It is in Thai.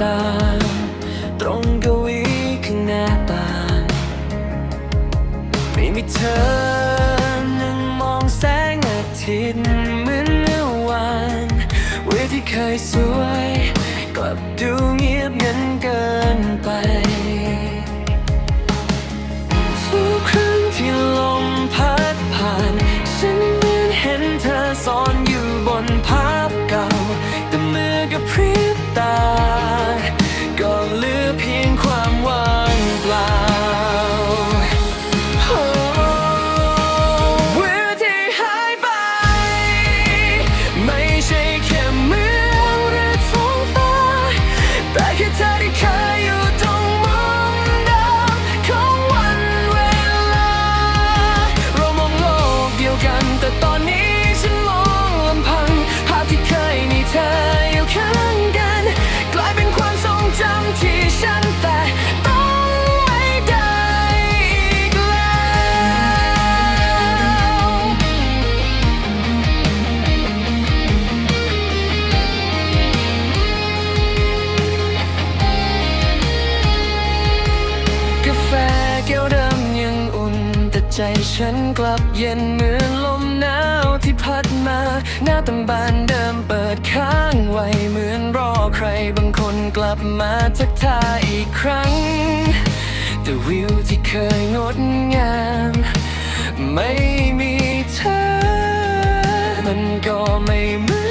ตา ตรงกวีข้างหน้าตา ไม่มีเธอนั่งมองแสงอาทิตย์เหมือนเมื่อวานเวที่เคยสวย กลับดูเงียบงันเกินไป ทุกครั้งที่ลมพัดผ่าน ฉันเหมือนเห็นเธอซ่อนอยู่บนภาพเก่า แต่เมื่อกับพริบตา ใจฉันกลับเย็นเหมือนลมหนาวที่พัดมา หน้าต่างบานเดิมเปิดค้างไว้เหมือนรอใครบางคนกลับมาทักทายอีกครั้ง แต่วิวที่เคยงดงาม ไม่มีเธอ มันก็ไม่เหมือน